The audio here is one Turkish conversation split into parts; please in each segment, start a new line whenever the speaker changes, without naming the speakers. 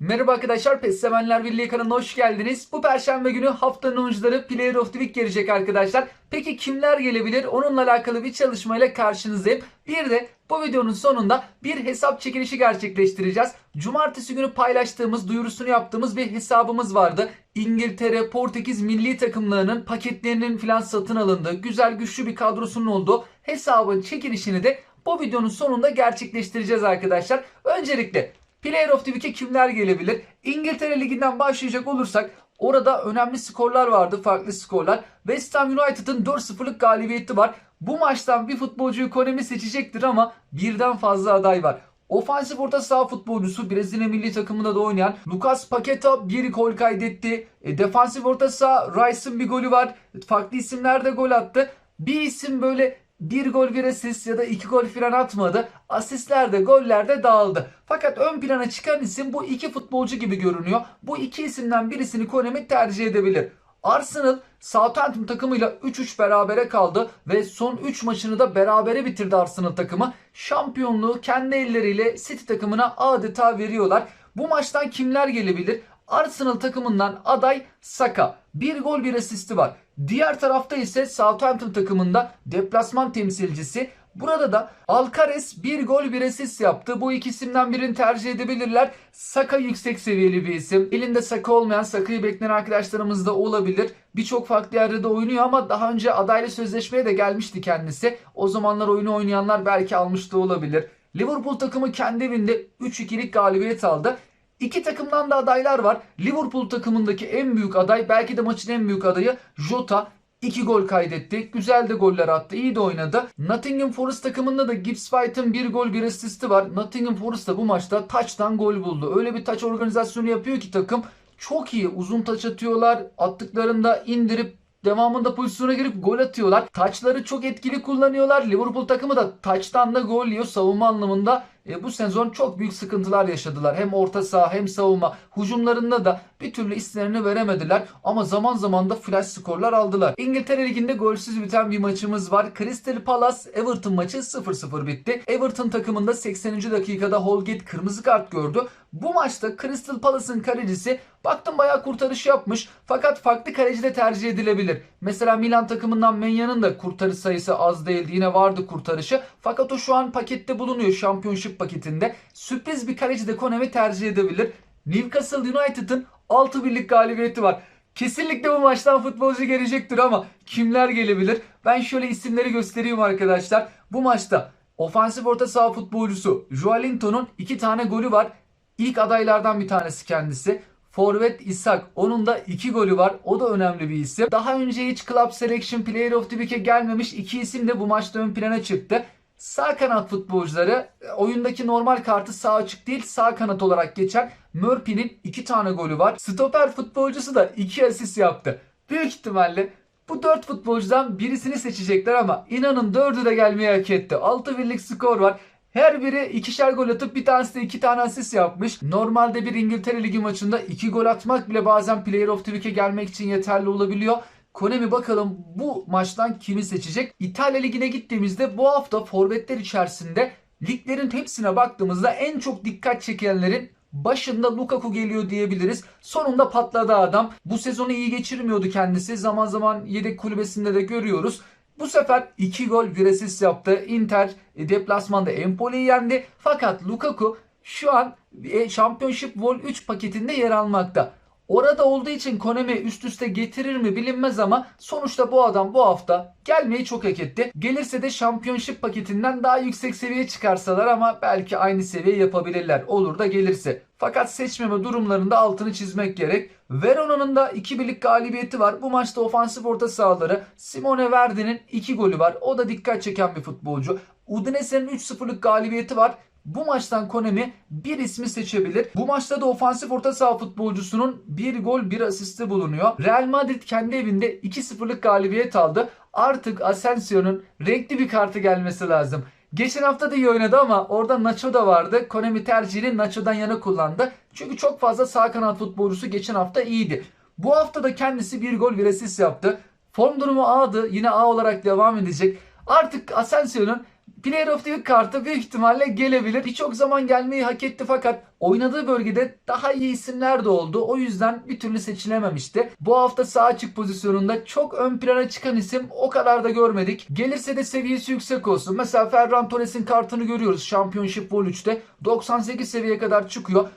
Merhaba arkadaşlar, PES Sevenler Birliği kanalına hoş geldiniz. Bu perşembe günü haftanın oyuncuları Player of the Week gelecek arkadaşlar. Peki kimler gelebilir? Onunla alakalı bir çalışmayla karşınızdayım. Bir de bu videonun sonunda bir hesap çekilişi gerçekleştireceğiz. Cumartesi günü paylaştığımız, duyurusunu yaptığımız bir hesabımız vardı. İngiltere, Portekiz milli takımlarının paketlerinin filan satın alındığı, güzel güçlü bir kadrosunun olduğu hesabın çekilişini de bu videonun sonunda gerçekleştireceğiz arkadaşlar. Öncelikle Player of the Week'e kimler gelebilir? İngiltere Ligi'nden başlayacak olursak orada önemli skorlar vardı, farklı skorlar. West Ham United'ın 4-0'lık galibiyeti var. Bu maçtan bir futbolcuyu Konemi seçecektir ama birden fazla aday var. Ofansif orta saha futbolcusu Brezilya milli takımında da oynayan Lucas Paqueta bir gol kaydetti. E, defansif orta saha Rice'ın bir golü var. Farklı isimler de gol attı. Bir isim böyle bir gol bir asist ya da iki gol falan atmadı. Asistler de goller de dağıldı. Fakat ön plana çıkan isim bu iki futbolcu gibi görünüyor. Bu iki isimden birisini Konemi tercih edebilir. Arsenal Southampton takımıyla 3-3 berabere kaldı ve son 3 maçını da berabere bitirdi Arsenal takımı. Şampiyonluğu kendi elleriyle City takımına adeta veriyorlar. Bu maçtan kimler gelebilir? Arsenal takımından aday Saka. Bir gol bir asisti var. Diğer tarafta ise Southampton takımında deplasman temsilcisi. Burada da Alcaraz bir gol bir asist yaptı. Bu iki isimden birini tercih edebilirler. Saka yüksek seviyeli bir isim. Elinde Saka olmayan Saka'yı bekleyen arkadaşlarımız da olabilir. Birçok farklı yerde de oynuyor ama daha önce adaylı sözleşmeye de gelmişti kendisi. O zamanlar oyunu oynayanlar belki almış da olabilir. Liverpool takımı kendi evinde 3-2'lik galibiyet aldı. İki takımdan da adaylar var. Liverpool takımındaki en büyük aday belki de maçın en büyük adayı Jota. 2 gol kaydetti. Güzel de goller attı. İyi de oynadı. Nottingham Forest takımında da Gibbs White'ın bir gol bir asisti var. Nottingham Forest da bu maçta taçtan gol buldu. Öyle bir taç organizasyonu yapıyor ki takım çok iyi. Uzun taç atıyorlar. Attıklarında indirip devamında pozisyona girip gol atıyorlar. Taçları çok etkili kullanıyorlar. Liverpool takımı da taçtan da gol yiyor savunma anlamında. E, bu sezon çok büyük sıkıntılar yaşadılar. Hem orta saha hem savunma. Hücumlarında da bir türlü isterini veremediler. Ama zaman zaman da flash skorlar aldılar. İngiltere Ligi'nde golsüz biten bir maçımız var. Crystal Palace Everton maçı 0-0 bitti. Everton takımında 80. dakikada Holgate kırmızı kart gördü. Bu maçta Crystal Palace'ın kalecisi baktım bayağı kurtarış yapmış. Fakat farklı kaleci de tercih edilebilir. Mesela Milan takımından Menya'nın da kurtarış sayısı az değildi. Yine vardı kurtarışı. Fakat o şu an pakette bulunuyor. Championship paketinde. Sürpriz bir kaleci de Konemi tercih edebilir. Newcastle United'ın 6 birlik galibiyeti var. Kesinlikle bu maçtan futbolcu gelecektir ama kimler gelebilir? Ben şöyle isimleri göstereyim arkadaşlar. Bu maçta ofansif orta saha futbolcusu Joelinton'un 2 tane golü var. İlk adaylardan bir tanesi kendisi. Forvet İshak. Onun da 2 golü var. O da önemli bir isim. Daha önce hiç Club Selection Player of the Week'e gelmemiş iki isim de bu maçta ön plana çıktı. Sağ kanat futbolcuları e, oyundaki normal kartı sağ açık değil sağ kanat olarak geçen Murphy'nin 2 tane golü var. Stoper futbolcusu da 2 asist yaptı. Büyük ihtimalle bu 4 futbolcudan birisini seçecekler ama inanın 4'ü de gelmeyi hak etti. 6 birlik skor var. Her biri ikişer gol atıp bir tanesi de iki tane asist yapmış. Normalde bir İngiltere Ligi maçında iki gol atmak bile bazen Player of the Week'e gelmek için yeterli olabiliyor. Konemi bakalım bu maçtan kimi seçecek? İtalya Ligi'ne gittiğimizde bu hafta forvetler içerisinde liglerin hepsine baktığımızda en çok dikkat çekenlerin başında Lukaku geliyor diyebiliriz. Sonunda patladı adam. Bu sezonu iyi geçirmiyordu kendisi. Zaman zaman yedek kulübesinde de görüyoruz. Bu sefer 2 gol bir asist yaptı. Inter e, deplasmanda Empoli'yi yendi. Fakat Lukaku şu an e, Championship Vol 3 paketinde yer almakta. Orada olduğu için Konemi üst üste getirir mi bilinmez ama sonuçta bu adam bu hafta gelmeyi çok hak etti. Gelirse de Championship paketinden daha yüksek seviye çıkarsalar ama belki aynı seviye yapabilirler. Olur da gelirse. Fakat seçmeme durumlarında altını çizmek gerek. Verona'nın da 2 birlik galibiyeti var. Bu maçta ofansif orta sahaları Simone Verdi'nin 2 golü var. O da dikkat çeken bir futbolcu. Udinese'nin 3-0'lık galibiyeti var. Bu maçtan Konemi bir ismi seçebilir. Bu maçta da ofansif orta saha futbolcusunun bir gol bir asisti bulunuyor. Real Madrid kendi evinde 2-0'lık galibiyet aldı. Artık Asensio'nun renkli bir kartı gelmesi lazım. Geçen hafta da iyi oynadı ama orada Nacho da vardı. Konemi tercihini Nacho'dan yana kullandı. Çünkü çok fazla sağ kanat futbolcusu geçen hafta iyiydi. Bu hafta da kendisi bir gol bir asist yaptı. Form durumu A'dı. Yine A olarak devam edecek. Artık Asensio'nun Player of the Week kartı büyük ihtimalle gelebilir. Birçok zaman gelmeyi hak etti fakat oynadığı bölgede daha iyi isimler de oldu. O yüzden bir türlü seçilememişti. Bu hafta sağ açık pozisyonunda çok ön plana çıkan isim o kadar da görmedik. Gelirse de seviyesi yüksek olsun. Mesela Ferran Torres'in kartını görüyoruz Championship Vol 3'te. 98 seviyeye kadar çıkıyor.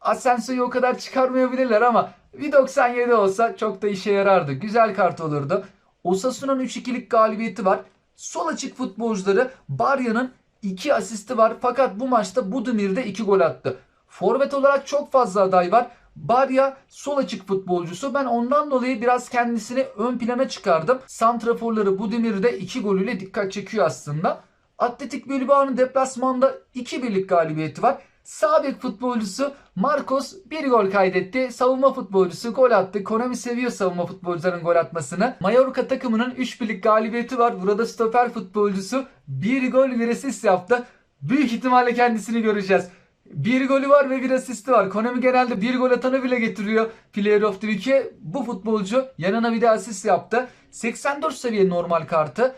Asensio'yu o kadar çıkarmayabilirler ama bir 97 olsa çok da işe yarardı. Güzel kart olurdu. Osasuna'nın 3-2'lik galibiyeti var. Sol açık futbolcuları Barya'nın 2 asisti var. Fakat bu maçta Budimir'de 2 gol attı. Forvet olarak çok fazla aday var. Barya sol açık futbolcusu. Ben ondan dolayı biraz kendisini ön plana çıkardım. Santraforları Budimir'de 2 golüyle dikkat çekiyor aslında. Atletik Bilbao'nun deplasmanda 2 birlik galibiyeti var. Sağ futbolcusu Marcos bir gol kaydetti. Savunma futbolcusu gol attı. Konami seviyor savunma futbolcuların gol atmasını. Mallorca takımının 3 birlik galibiyeti var. Burada stoper futbolcusu bir gol bir asist yaptı. Büyük ihtimalle kendisini göreceğiz. Bir golü var ve bir asisti var. Konami genelde bir gol atanı bile getiriyor Player of the Week'e. Bu futbolcu yanına bir de asist yaptı. 84 seviye normal kartı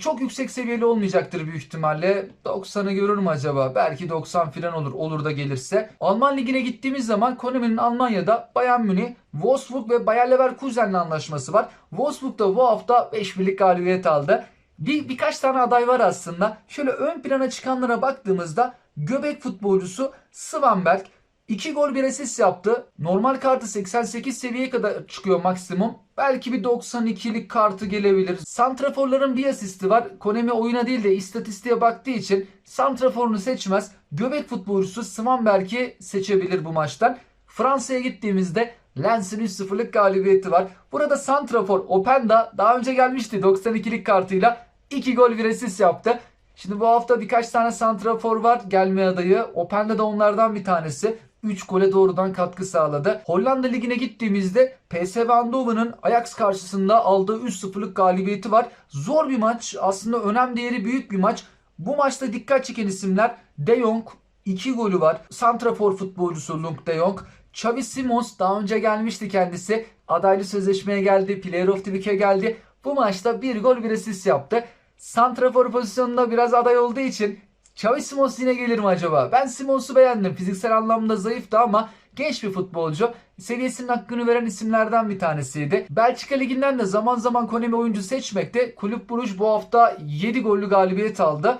çok yüksek seviyeli olmayacaktır büyük ihtimalle. 90'ı görür mü acaba? Belki 90 falan olur. Olur da gelirse. Alman ligine gittiğimiz zaman Konami'nin Almanya'da Bayern Münih, Wolfsburg ve Bayer Leverkusen'le anlaşması var. Wolfsburg da bu hafta 5 birlik galibiyet aldı. Bir, birkaç tane aday var aslında. Şöyle ön plana çıkanlara baktığımızda göbek futbolcusu Svanberg 2 gol bir asist yaptı. Normal kartı 88 seviyeye kadar çıkıyor maksimum. Belki bir 92'lik kartı gelebilir. Santraforların bir asisti var. Konemi oyuna değil de istatistiğe baktığı için santraforunu seçmez. Göbek futbolcusu Svanberg'i seçebilir bu maçtan. Fransa'ya gittiğimizde Lens'in 3-0'lık galibiyeti var. Burada santrafor Openda daha önce gelmişti 92'lik kartıyla. 2 gol bir asist yaptı. Şimdi bu hafta birkaç tane santrafor var gelme adayı. Openda da onlardan bir tanesi. 3 gole doğrudan katkı sağladı. Hollanda Ligi'ne gittiğimizde PSV Eindhoven'ın Ajax karşısında aldığı 3-0'lık galibiyeti var. Zor bir maç. Aslında önem değeri büyük bir maç. Bu maçta dikkat çeken isimler De Jong 2 golü var. Santrafor futbolcusu Lunk De Jong. Xavi Simons daha önce gelmişti kendisi. Adaylı sözleşmeye geldi. Player of the Week'e geldi. Bu maçta bir gol bir asist yaptı. Santrafor pozisyonunda biraz aday olduğu için Xavi Simons yine gelir mi acaba? Ben Simons'u beğendim. Fiziksel anlamda zayıftı ama genç bir futbolcu. Seviyesinin hakkını veren isimlerden bir tanesiydi. Belçika Ligi'nden de zaman zaman Konemi oyuncu seçmekte. Kulüp Bruges bu hafta 7 gollü galibiyet aldı.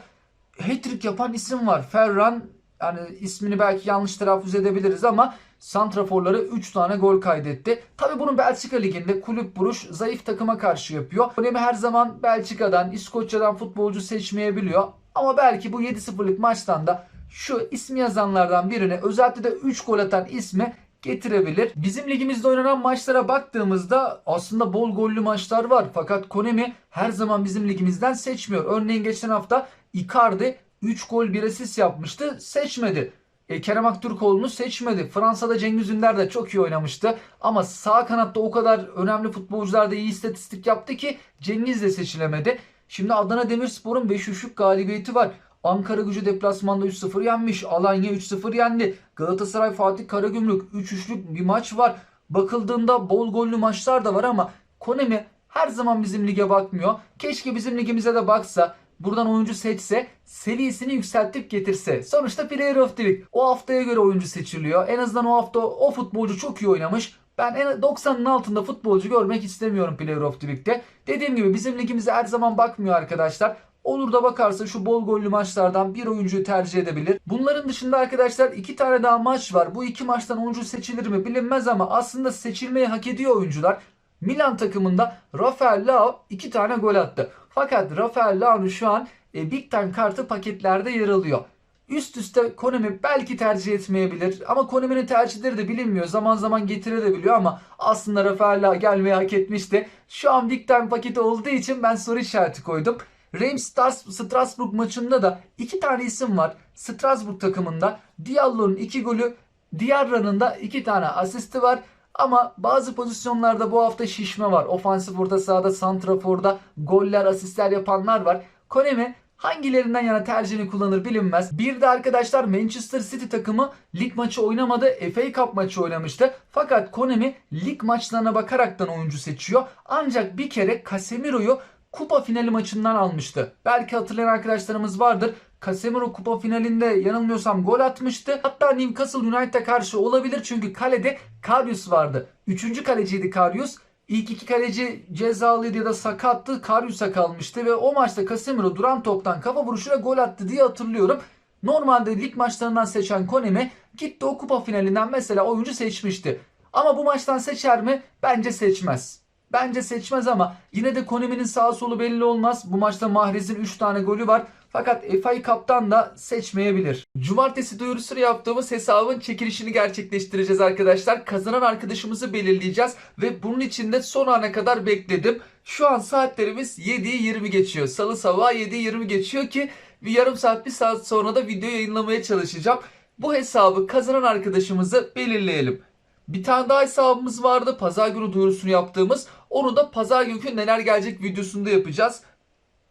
Hat-trick yapan isim var. Ferran yani ismini belki yanlış telaffuz edebiliriz ama santraforları 3 tane gol kaydetti. Tabi bunu Belçika Ligi'nde kulüp Bruges zayıf takıma karşı yapıyor. Konemi her zaman Belçika'dan, İskoçya'dan futbolcu seçmeyebiliyor. Ama belki bu 7-0'lık maçtan da şu ismi yazanlardan birine özellikle de 3 gol atan ismi getirebilir. Bizim ligimizde oynanan maçlara baktığımızda aslında bol gollü maçlar var. Fakat Konemi her zaman bizim ligimizden seçmiyor. Örneğin geçen hafta Icardi 3 gol 1 asist yapmıştı. Seçmedi. E, Kerem Aktürkoğlu'nu seçmedi. Fransa'da Cengiz Ünder de çok iyi oynamıştı. Ama sağ kanatta o kadar önemli futbolcular da iyi istatistik yaptı ki Cengiz de seçilemedi. Şimdi Adana Demirspor'un 5-3'lük galibiyeti var. Ankara gücü deplasmanda 3-0 yenmiş. Alanya 3-0 yendi. Galatasaray Fatih Karagümrük 3-3'lük bir maç var. Bakıldığında bol gollü maçlar da var ama Konemi her zaman bizim lige bakmıyor. Keşke bizim ligimize de baksa. Buradan oyuncu seçse seviyesini yükseltip getirse. Sonuçta Player of the Week. O haftaya göre oyuncu seçiliyor. En azından o hafta o futbolcu çok iyi oynamış. Ben en 90'ın altında futbolcu görmek istemiyorum the Week'te. Dediğim gibi bizim ligimize her zaman bakmıyor arkadaşlar. Olur da bakarsa şu bol gollü maçlardan bir oyuncuyu tercih edebilir. Bunların dışında arkadaşlar iki tane daha maç var. Bu iki maçtan oyuncu seçilir mi bilinmez ama aslında seçilmeyi hak ediyor oyuncular. Milan takımında Rafael Leao iki tane gol attı. Fakat Rafael Leao'nun şu an e, Big Time kartı paketlerde yer alıyor. Üst üste Konami belki tercih etmeyebilir ama Konami'nin tercihleri de bilinmiyor. Zaman zaman getirebiliyor ama aslında Rafael Leao gelmeyi hak etmişti. Şu an Big Time paketi olduğu için ben soru işareti koydum. Reims Strasbourg maçında da iki tane isim var. Strasbourg takımında Diallo'nun iki golü, Diarra'nın da iki tane asisti var. Ama bazı pozisyonlarda bu hafta şişme var. Ofansif orta sahada, santraforda goller, asistler yapanlar var. Konemi hangilerinden yana tercihini kullanır bilinmez. Bir de arkadaşlar Manchester City takımı lig maçı oynamadı. FA Cup maçı oynamıştı. Fakat Konemi lig maçlarına bakaraktan oyuncu seçiyor. Ancak bir kere Casemiro'yu kupa finali maçından almıştı. Belki hatırlayan arkadaşlarımız vardır. Casemiro kupa finalinde yanılmıyorsam gol atmıştı. Hatta Newcastle United'a karşı olabilir çünkü kalede Karius vardı. Üçüncü kaleciydi Karius. İlk iki kaleci cezalıydı ya da sakattı. Karius'a kalmıştı ve o maçta Casemiro duran toptan kafa vuruşuyla gol attı diye hatırlıyorum. Normalde lig maçlarından seçen Konemi gitti o kupa finalinden mesela oyuncu seçmişti. Ama bu maçtan seçer mi? Bence seçmez. Bence seçmez ama yine de Konemi'nin sağ solu belli olmaz. Bu maçta Mahrez'in 3 tane golü var. Fakat FA Cup'tan da seçmeyebilir. Cumartesi duyurusunu yaptığımız hesabın çekilişini gerçekleştireceğiz arkadaşlar. Kazanan arkadaşımızı belirleyeceğiz ve bunun için de son ana kadar bekledim. Şu an saatlerimiz 7'yi 20 geçiyor. Salı sabahı 7'yi 20 geçiyor ki bir yarım saat bir saat sonra da video yayınlamaya çalışacağım. Bu hesabı kazanan arkadaşımızı belirleyelim. Bir tane daha hesabımız vardı. Pazar günü duyurusunu yaptığımız. Onu da pazar günkü neler gelecek videosunda yapacağız.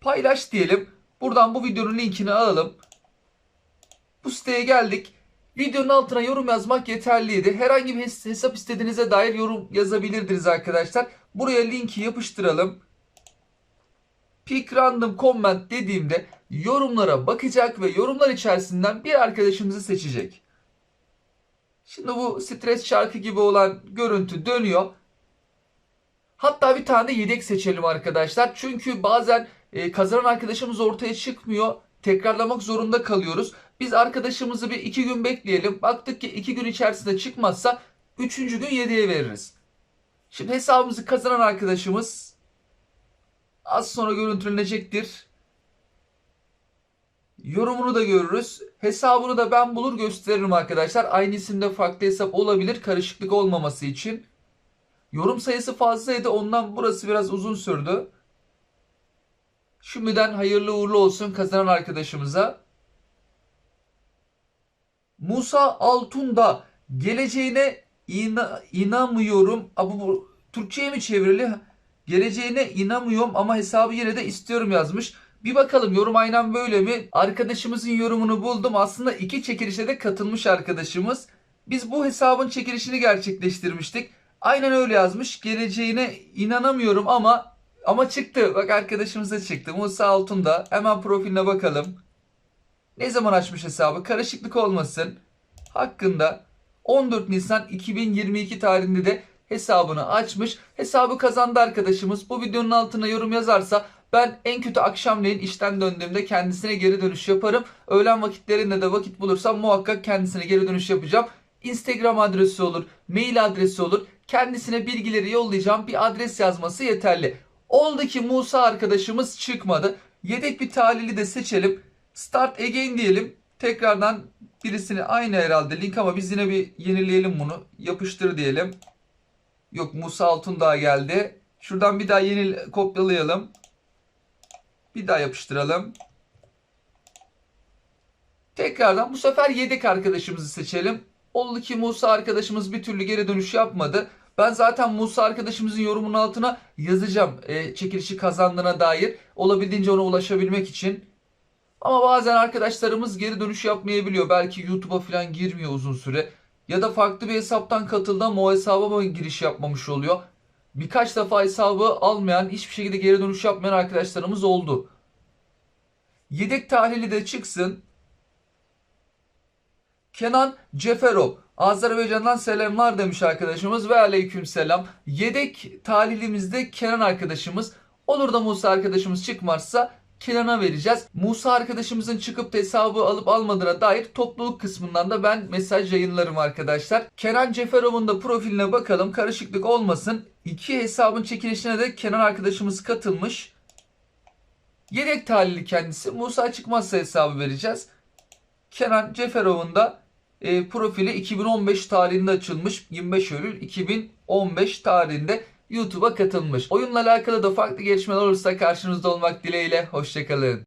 Paylaş diyelim. Buradan bu videonun linkini alalım. Bu siteye geldik. Videonun altına yorum yazmak yeterliydi. Herhangi bir hesap istediğinize dair yorum yazabilirdiniz arkadaşlar. Buraya linki yapıştıralım. Pick random comment dediğimde yorumlara bakacak ve yorumlar içerisinden bir arkadaşımızı seçecek. Şimdi bu stres şarkı gibi olan görüntü dönüyor. Hatta bir tane de yedek seçelim arkadaşlar. Çünkü bazen e, kazanan arkadaşımız ortaya çıkmıyor. Tekrarlamak zorunda kalıyoruz. Biz arkadaşımızı bir iki gün bekleyelim. Baktık ki iki gün içerisinde çıkmazsa üçüncü gün yediye veririz. Şimdi hesabımızı kazanan arkadaşımız az sonra görüntülenecektir. Yorumunu da görürüz. Hesabını da ben bulur gösteririm arkadaşlar. Aynı isimde farklı hesap olabilir karışıklık olmaması için. Yorum sayısı fazlaydı ondan burası biraz uzun sürdü. Şimdiden hayırlı uğurlu olsun kazanan arkadaşımıza. Musa Altunda geleceğine ina- inanmıyorum. Ama bu Türkçe'ye mi çevrili? Geleceğine inanmıyorum ama hesabı yine de istiyorum yazmış. Bir bakalım yorum aynen böyle mi? Arkadaşımızın yorumunu buldum. Aslında iki çekilişe de katılmış arkadaşımız. Biz bu hesabın çekilişini gerçekleştirmiştik. Aynen öyle yazmış. Geleceğine inanamıyorum ama ama çıktı. Bak arkadaşımıza çıktı. Musa Altun'da. Hemen profiline bakalım. Ne zaman açmış hesabı? Karışıklık olmasın. Hakkında 14 Nisan 2022 tarihinde de hesabını açmış. Hesabı kazandı arkadaşımız. Bu videonun altına yorum yazarsa ben en kötü akşamleyin işten döndüğümde kendisine geri dönüş yaparım. Öğlen vakitlerinde de vakit bulursam muhakkak kendisine geri dönüş yapacağım. Instagram adresi olur, mail adresi olur. Kendisine bilgileri yollayacağım. Bir adres yazması yeterli. Oldu ki Musa arkadaşımız çıkmadı. Yedek bir talihli de seçelim. Start again diyelim. Tekrardan birisini aynı herhalde link ama biz yine bir yenileyelim bunu. Yapıştır diyelim. Yok Musa Altundağ geldi. Şuradan bir daha yeni kopyalayalım. Bir daha yapıştıralım. Tekrardan bu sefer yedek arkadaşımızı seçelim. Oldu ki Musa arkadaşımız bir türlü geri dönüş yapmadı. Ben zaten Musa arkadaşımızın yorumunun altına yazacağım e, çekilişi kazandığına dair. Olabildiğince ona ulaşabilmek için. Ama bazen arkadaşlarımız geri dönüş yapmayabiliyor. Belki YouTube'a falan girmiyor uzun süre. Ya da farklı bir hesaptan katıldı ama o hesaba mı giriş yapmamış oluyor. Birkaç defa hesabı almayan, hiçbir şekilde geri dönüş yapmayan arkadaşlarımız oldu. Yedek tahlili de çıksın. Kenan Ceferov. Azerbaycan'dan selamlar demiş arkadaşımız ve aleyküm selam. Yedek talilimizde Kenan arkadaşımız. Olur da Musa arkadaşımız çıkmazsa Kenan'a vereceğiz. Musa arkadaşımızın çıkıp da hesabı alıp almadığına dair topluluk kısmından da ben mesaj yayınlarım arkadaşlar. Kenan Ceferov'un da profiline bakalım. Karışıklık olmasın. İki hesabın çekilişine de Kenan arkadaşımız katılmış. Yedek talihli kendisi. Musa çıkmazsa hesabı vereceğiz. Kenan Ceferov'un da e, profili 2015 tarihinde açılmış. 25 Eylül 2015 tarihinde YouTube'a katılmış. Oyunla alakalı da farklı gelişmeler olursa karşınızda olmak dileğiyle. Hoşçakalın.